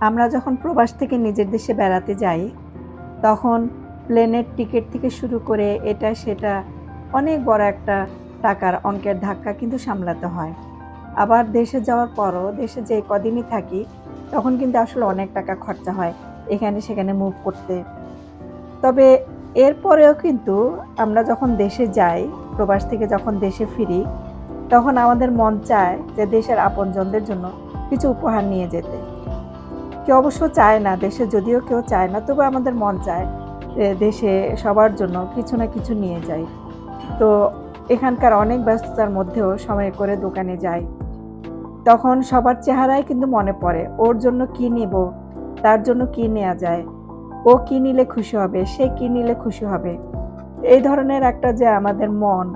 আমরা যখন প্রবাস থেকে নিজের দেশে বেড়াতে যাই, তখন প্লেনের টিকিট থেকে শুরু করে এটা সেটা অনেক বড় একটা টাকার অঙ্কের ধাক্কা কিন্তু সামলাতে হয়। আবার দেশে যাওয়ার পরও দেশে যে কদিনই থাকি, তখন কিন্তু আসলে অনেক টাকা খরচা হয় এখানে সেখানে মুভ করতে। তবে এরপরেও কিন্তু আমরা যখন দেশে যাই, প্রবাস থেকে যখন দেশে ফিরি, তখন আমাদের মন চায় যে দেশের আপনজনদের জন্য কিছু উপহার নিয়ে যেতে। কেউ অবশ্য চায় না, দেশে যদিও কেউ চায় না, তবু আমাদের মন চায় দেশে সবার জন্য কিছু না কিছু নিয়ে যাই। তো এখানকার অনেক ব্যস্ততার মধ্যেও সময় করে দোকানে যাই। তখন সবার চেহারাই কিন্তু মনে পড়ে, ওর জন্য কি নেব, তার জন্য কি নেওয়া যায়, ও কি নিলে খুশি হবে, সে কি নিলে খুশি হবে। এই ধরনের একটা যে আমাদের মন,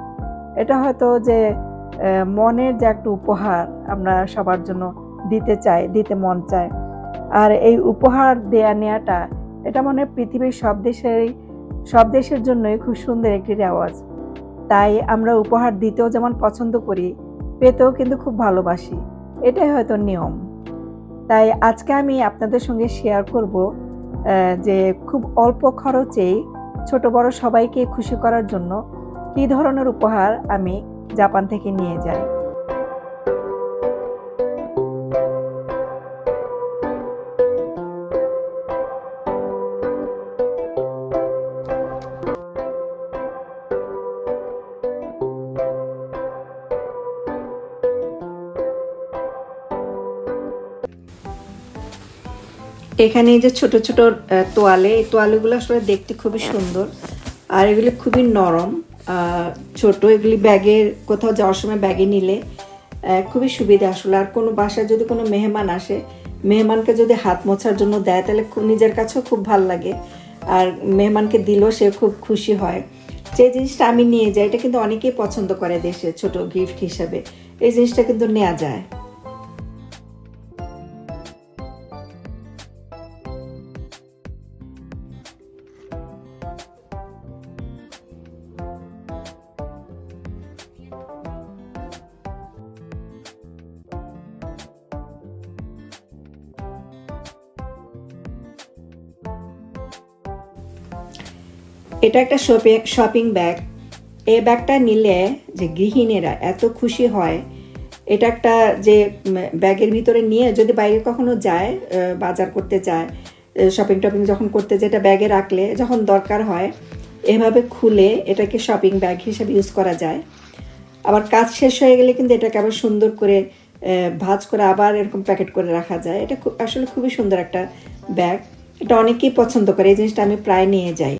এটা হয়তো যে মনের যে একটা উপহার আমরা সবার জন্য দিতে চাই, দিতে মন চায় আর এই উপহার দেয়া নেওয়াটা এটা মনে হয় পৃথিবীর সব দেশেরই, সব দেশের জন্যই খুব সুন্দর একটি রেওয়াজ। তাই আমরা উপহার দিতেও যেমন পছন্দ করি, পেতেও কিন্তু খুব ভালোবাসি। এটাই হয়তো নিয়ম। তাই আজকে আমি আপনাদের সঙ্গে শেয়ার করব যে খুব অল্প খরচেই ছোট বড় সবাইকে খুশি করার জন্য কী ধরনের উপহার আমি জাপান থেকে নিয়ে যাই। এখানে এই যে ছোট ছোট তোয়ালে এই তোয়ালেগুলো আসলে দেখতে খুবই সুন্দর। আর এগুলি খুবই নরম। ছোট এগুলি ব্যাগে কোথাও যাওয়ার সময় ব্যাগে নিলে খুবই সুবিধা আসলে। আর কোনো বাসায় যদি কোনো মেহমান আসে মেহমানকে যদি হাত মোছার জন্য দেয় তাহলে খুব নিজের কাছেও খুব ভালো লাগে। আর মেহমানকে দিলেও সে খুব খুশি হয়। যে জিনিসটা আমি নিয়ে যাই এটা কিন্তু অনেকেই পছন্দ করে দেশে ছোট গিফট হিসাবে। এই জিনিসটা কিন্তু নেওয়া যায়। এটা একটা শপিং শপিং ব্যাগ এই ব্যাগটা নিলে যে গৃহিণীরা এত খুশি হয়, এটা একটা যে ব্যাগের ভিতরে নিয়ে যদি বাইরে কখনো যায় বাজার করতে যায় শপিং টপিং যখন করতে যায়, এটা ব্যাগে রাখলে যখন দরকার হয়, এভাবে খুলে এটাকে শপিং ব্যাগ হিসেবে ইউজ করা যায়। আবার কাজ শেষ হয়ে গেলে কিন্তু এটাকে আবার সুন্দর করে ভাঁজ করে আবার এরকম প্যাকেট করে রাখা যায়। এটা খুব, আসলে খুবই সুন্দর একটা ব্যাগ। এটা অনেকেই পছন্দ করে, এই জিনিসটা আমি প্রায় নিয়ে যাই।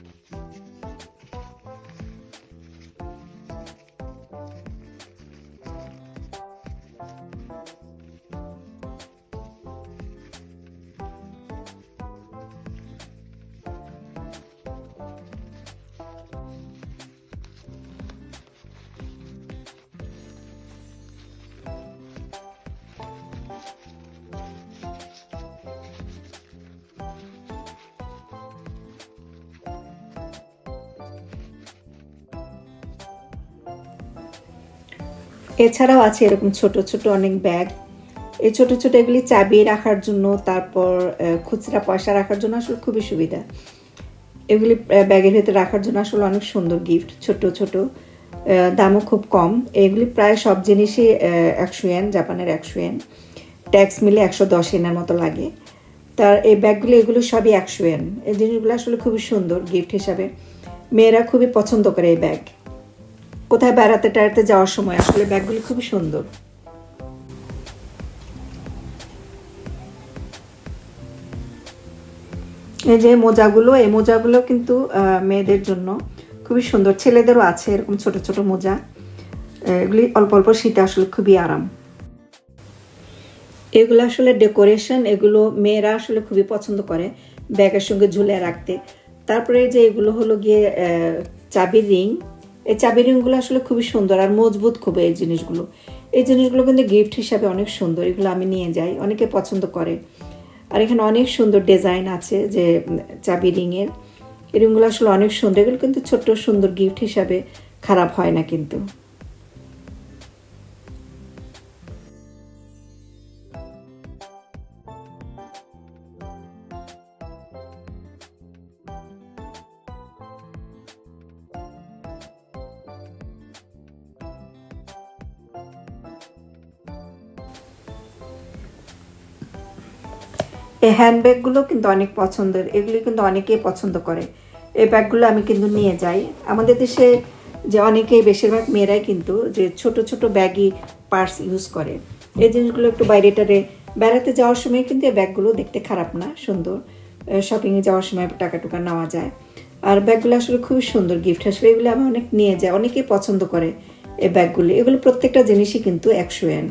এছাড়াও আছে এরকম ছোট ছোট অনেক ব্যাগ। এই ছোট ছোট এগুলি চাবি রাখার জন্য, তারপর খুচরা পয়সা রাখার জন্য আসলে খুবই সুবিধা। এগুলি ব্যাগের ভেতরে রাখার জন্য আসলে অনেক সুন্দর গিফট ছোট ছোট। দামও খুব কম। এগুলি প্রায় সব জিনিসই একশো এন জাপানের একশো এন ট্যাক্স মিলে একশো দশ এনের মতো লাগে। তার, এই ব্যাগগুলো, এগুলো সবই একশো এন এই জিনিসগুলো আসলে খুবই সুন্দর গিফট হিসাবে। মেয়েরা খুবই পছন্দ করে এই ব্যাগ। কোথায় বেড়াতে টেড়াতে যাওয়ার সময়, আসলে ব্যাগগুলি খুবই সুন্দর। এই যে মোজাগুলো, এই মোজাগুলো কিন্তু মেয়েদের জন্য খুবই সুন্দর। ছেলেদেরও আছে এরকম ছোট ছোট মোজা। এগুলি অল্প অল্প শীতে আসলে খুবই আরাম। এগুলো আসলে ডেকোরেশন, এগুলো মেয়েরা আসলে খুবই পছন্দ করে ব্যাগের সঙ্গে ঝুলে রাখতে। তারপরে যে এগুলো হলো গিয়ে চাবির রিং। এই চাবি রিংগুলো আসলে খুবই সুন্দর আর মজবুত খুব এই জিনিসগুলো। এই জিনিসগুলো কিন্তু গিফট হিসাবে অনেক সুন্দর, এগুলো আমি নিয়ে যাই, অনেকে পছন্দ করে। আর এখানে অনেক সুন্দর ডিজাইন আছে যে, চাবি রিংয়ের। এই রিংগুলো আসলে অনেক সুন্দর, এগুলো কিন্তু ছোট্ট সুন্দর গিফট হিসাবে খারাপ হয় না কিন্তু। এই হ্যান্ডব্যাগগুলো কিন্তু অনেক পছন্দের, এগুলি কিন্তু অনেকেই পছন্দ করে। এই ব্যাগগুলো আমি কিন্তু নিয়ে যাই। আমাদের দেশে যে অনেকেই বেশিরভাগ মেয়েরাই কিন্তু যে ছোট ছোট ব্যাগই পার্স ইউজ করে। এই জিনিসগুলো একটু বাইরেটারে বেড়াতে যাওয়ার সময় কিন্তু এই ব্যাগগুলো দেখতে খারাপ না, সুন্দর। শপিংয়ে যাওয়ার সময় টাকা টুকা নেওয়া যায়। আর ব্যাগগুলো আসলে খুবই সুন্দর গিফট আসলে এগুলো আমি অনেক নিয়ে যাই। অনেকেই পছন্দ করে এই ব্যাগগুলি এগুলো প্রত্যেকটা জিনিসই কিন্তু একশো এন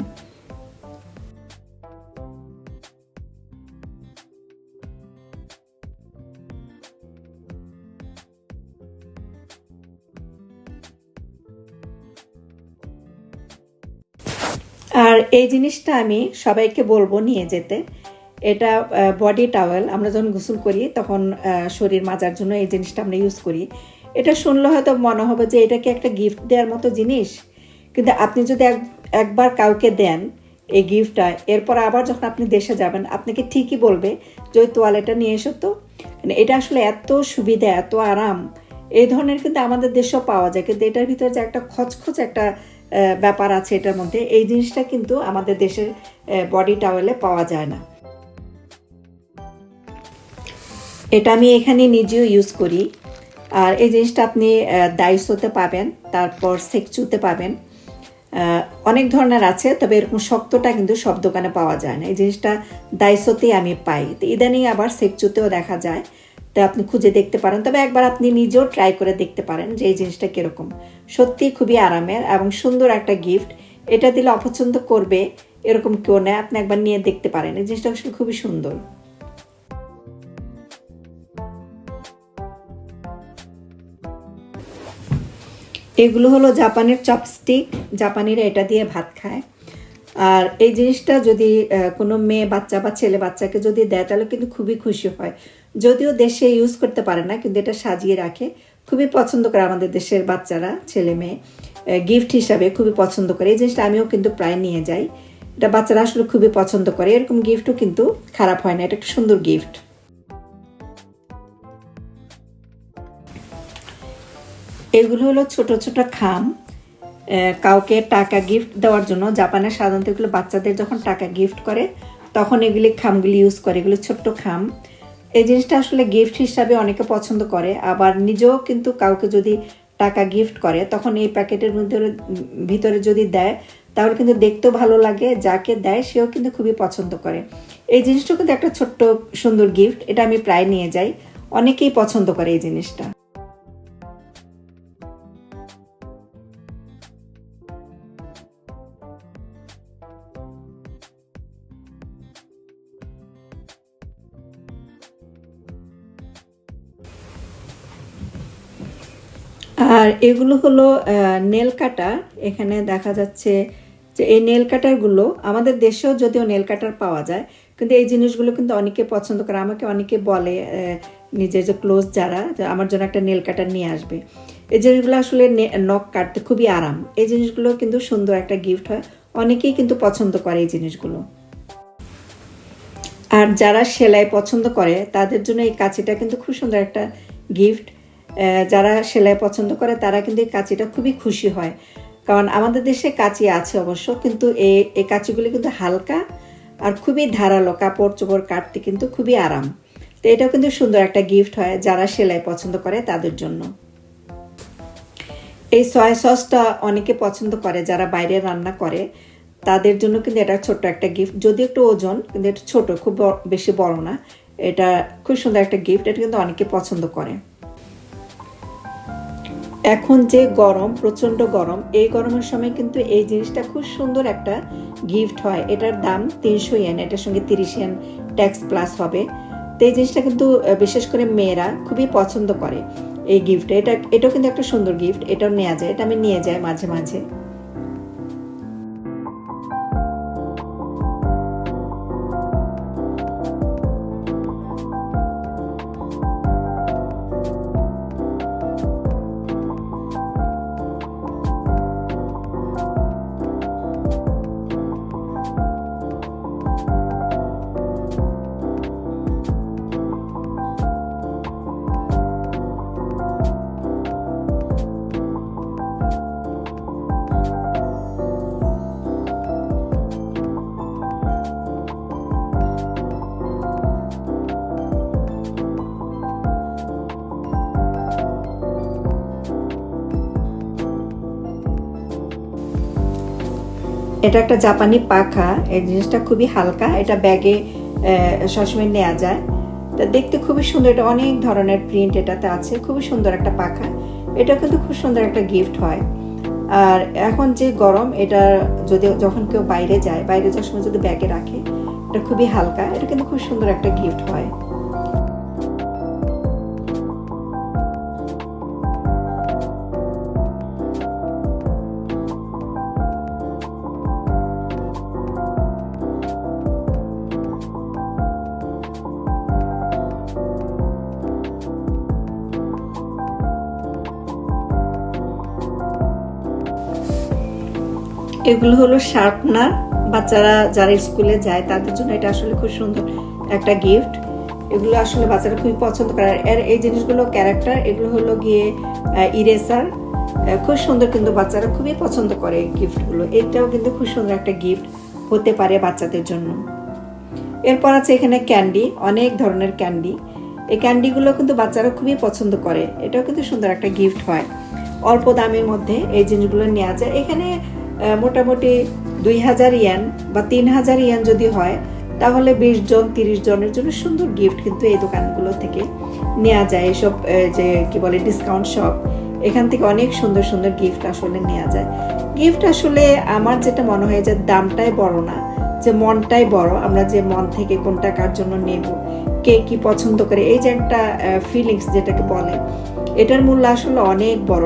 আর এই জিনিসটা আমি সবাইকে বলব নিয়ে যেতে। এটা বডি টাওয়েল আমরা যখন গোসল করি, তখন শরীর মাজার জন্য এই জিনিসটা আমরা ইউজ করি। এটা শুনলে হয়তো মনে হবে যে এটা কি একটা গিফট দেওয়ার মতো জিনিস? কিন্তু আপনি যদি একবার কাউকে দেন এই গিফটটা এরপর আবার যখন আপনি দেশে যাবেন আপনাকে ঠিকই বলবে যে ওই তোয়ালেটা নিয়ে এসো তো? মানে এটা আসলে এত সুবিধা, এত আরাম। এই ধরনের কিন্তু আমাদের দেশেও পাওয়া যায়, কিন্তু এটার ভিতরে যে একটা খচখচ একটা ব্যাপার আছে এটার মধ্যে। এই জিনিসটা কিন্তু আমাদের দেশের বডি টাওয়েলে পাওয়া যায় না। এটা আমি এখানে নিজেও ইউজ করি। আর এই জিনিসটা আপনি দাইসোতে পাবেন, তারপর সেকচুতে পাবেন। অনেক ধরনের আছে, তবে এরকম শক্তটা কিন্তু সব দোকানে পাওয়া যায় না। এই জিনিসটা দাইসোতেই আমি পাই। তো ইদানিং আবার সেকচুতেও দেখা যায়। তো আপনি খুঁজে দেখতে পারেন। তবে একবার আপনি নিজেও ট্রাই করে দেখতে পারেন যে এই জিনিসটা কীরকম। সত্যি খুবই আরামের এবং সুন্দর একটা গিফট এটা দিলে অপছন্দ করবে এরকম কেউ নেই। আপনি একবার নিয়ে দেখতে পারেন। এই জিনিসটা আসলে খুবই সুন্দর। এগুলো হলো জাপানের চপস্টিক জাপানিরা এটা দিয়ে ভাত খায়। আর এই জিনিসটা যদি কোনো মেয়ে বাচ্চা বা ছেলে বাচ্চাকে যদি দেয়, তাহলে কিন্তু খুবই খুশি হয়। যদিও দেশে ইউজ করতে পারে না, কিন্তু এটা সাজিয়ে রাখে। খুবই পছন্দ করে আমাদের দেশের বাচ্চারা, ছেলে মেয়ে। গিফট হিসাবে খুবই পছন্দ করে। এই জিনিসটা আমিও কিন্তু প্রায় নিয়ে যাই। এটা বাচ্চারা আসলে খুবই পছন্দ করে। এরকম গিফটও কিন্তু খারাপ হয় না। এটা একটা সুন্দর গিফট এগুলো হলো ছোট ছোট খাম। কাউকে টাকা গিফট দেওয়ার জন্য। জাপানে সাধারণত এগুলো বাচ্চাদের যখন টাকা গিফট করে, তখন এগুলি খামগুলি ইউজ করে। এগুলো ছোট্ট খাম। এই জিনিসটা আসলে গিফট হিসাবে অনেকে পছন্দ করে, আবার নিজেও কিন্তু কাউকে যদি টাকা গিফট করে, তখন এই প্যাকেটের মধ্যে ভিতরে যদি দেয়, তাহলে কিন্তু দেখতেও ভালো লাগে, যাকে দেয় সেও কিন্তু খুবই পছন্দ করে। এই জিনিসটা কিন্তু একটা ছোট্ট সুন্দর গিফট এটা আমি প্রায় নিয়ে যাই। অনেকেই পছন্দ করে এই জিনিসটা। আর এগুলো হলো নেল কাটার এখানে দেখা যাচ্ছে যে এই নেল কাটারগুলো, আমাদের দেশেও যদিও নেল কাটার পাওয়া যায়, কিন্তু এই জিনিসগুলো কিন্তু অনেকে পছন্দ করে। আমাকে অনেকে বলে নিজের যে ক্লোজ যারা আমার জন্য একটা নেল কাটার নিয়ে আসবে। এই জিনিসগুলো আসলে নখ কাটতে খুবই আরাম। এই জিনিসগুলো কিন্তু সুন্দর একটা গিফট হয়। অনেকেই কিন্তু পছন্দ করে এই জিনিসগুলো। আর যারা সেলাই পছন্দ করে, তাদের জন্য এই কাঁচিটা কিন্তু খুব সুন্দর একটা গিফট যারা সেলাই পছন্দ করে, তারা কিন্তু এই কাঁচিটা খুবই খুশি হয়। কারণ আমাদের দেশে কাঁচি আছে অবশ্য, কিন্তু এই এই কাঁচিগুলি কিন্তু হালকা আর খুবই ধারালো কাপড় চোপড় কাটতে কিন্তু খুবই আরাম। তো এটাও কিন্তু সুন্দর একটা গিফট হয় যারা সেলাই পছন্দ করে তাদের জন্য। এই সয়া সসটা অনেকে পছন্দ করে, যারা বাইরে রান্না করে, তাদের জন্য কিন্তু এটা ছোট্ট একটা গিফট যদি একটু ওজন, কিন্তু এটা ছোট, খুব বেশি বড় না। এটা খুব সুন্দর একটা গিফট এটা কিন্তু অনেকে পছন্দ করে। এখন যে গরম, প্রচণ্ড গরম, এই গরমের সময় কিন্তু এই জিনিসটা খুব সুন্দর একটা গিফট হয়। এটার দাম তিনশো ইয়েন এটার সঙ্গে তিরিশ ইয়েন ট্যাক্স প্লাস হবে। তো এই জিনিসটা কিন্তু বিশেষ করে মেয়েরা খুবই পছন্দ করে এই গিফট এটা, এটাও কিন্তু একটা সুন্দর গিফট এটাও নেওয়া যায়, এটা আমি নিয়ে যাই মাঝে মাঝে। এটা একটা জাপানি পাখা এই জিনিসটা খুবই হালকা, এটা ব্যাগে সবসময় নেওয়া যায়। তা দেখতে খুবই সুন্দর, এটা অনেক ধরনের প্রিন্ট এটাতে আছে, খুবই সুন্দর একটা পাখা। এটা কিন্তু খুব সুন্দর একটা গিফট হয়। আর এখন যে গরম, এটা যদি যখন কেউ বাইরে যায়, বাইরে যাওয়ার সময় যদি ব্যাগে রাখে, এটা খুবই হালকা, এটা কিন্তু খুব সুন্দর একটা গিফট হয়। এগুলো হলো শার্পনার বাচ্চারা যারা স্কুলে যায়, তাদের জন্য এটা আসলে খুব সুন্দর একটা গিফট। এগুলো আসলে বাচ্চারা খুবই পছন্দ করে। আর এই জিনিসগুলো ক্যারেক্টার এগুলো হলো গিয়ে ইরেসার খুব সুন্দর কিন্তু বাচ্চারা খুবই পছন্দ করে গিফটগুলো। এটাও কিন্তু খুব সুন্দর একটা গিফট হতে পারে বাচ্চাদের জন্য। এরপর আছে এখানে ক্যান্ডি অনেক ধরনের ক্যান্ডি এই ক্যান্ডিগুলো কিন্তু বাচ্চারা খুবই পছন্দ করে। এটাও কিন্তু সুন্দর একটা গিফট হয়। অল্প দামের মধ্যে এই জিনিসগুলো নেওয়া যায়। এখানে মোটামুটি দুই হাজার ইয়ান বা তিন হাজার ইয়ান যদি হয়, তাহলে বিশ জন, তিরিশ জনের জন্য সুন্দর গিফট কিন্তু এই দোকানগুলো থেকে নেওয়া যায়। এসব যে, কি বলে ডিসকাউন্ট শপ এখান থেকে অনেক সুন্দর সুন্দর গিফট আসলে নেওয়া যায়। গিফট আসলে আমার যেটা মনে হয় যে দামটাই বড় না, যে মনটাই বড়, আমরা যে মন থেকে কোনটা কার জন্য নেব, কে কি পছন্দ করে, এই যে একটা ফিলিংস যেটাকে বলে, এটার মূল্য আসলে অনেক বড়।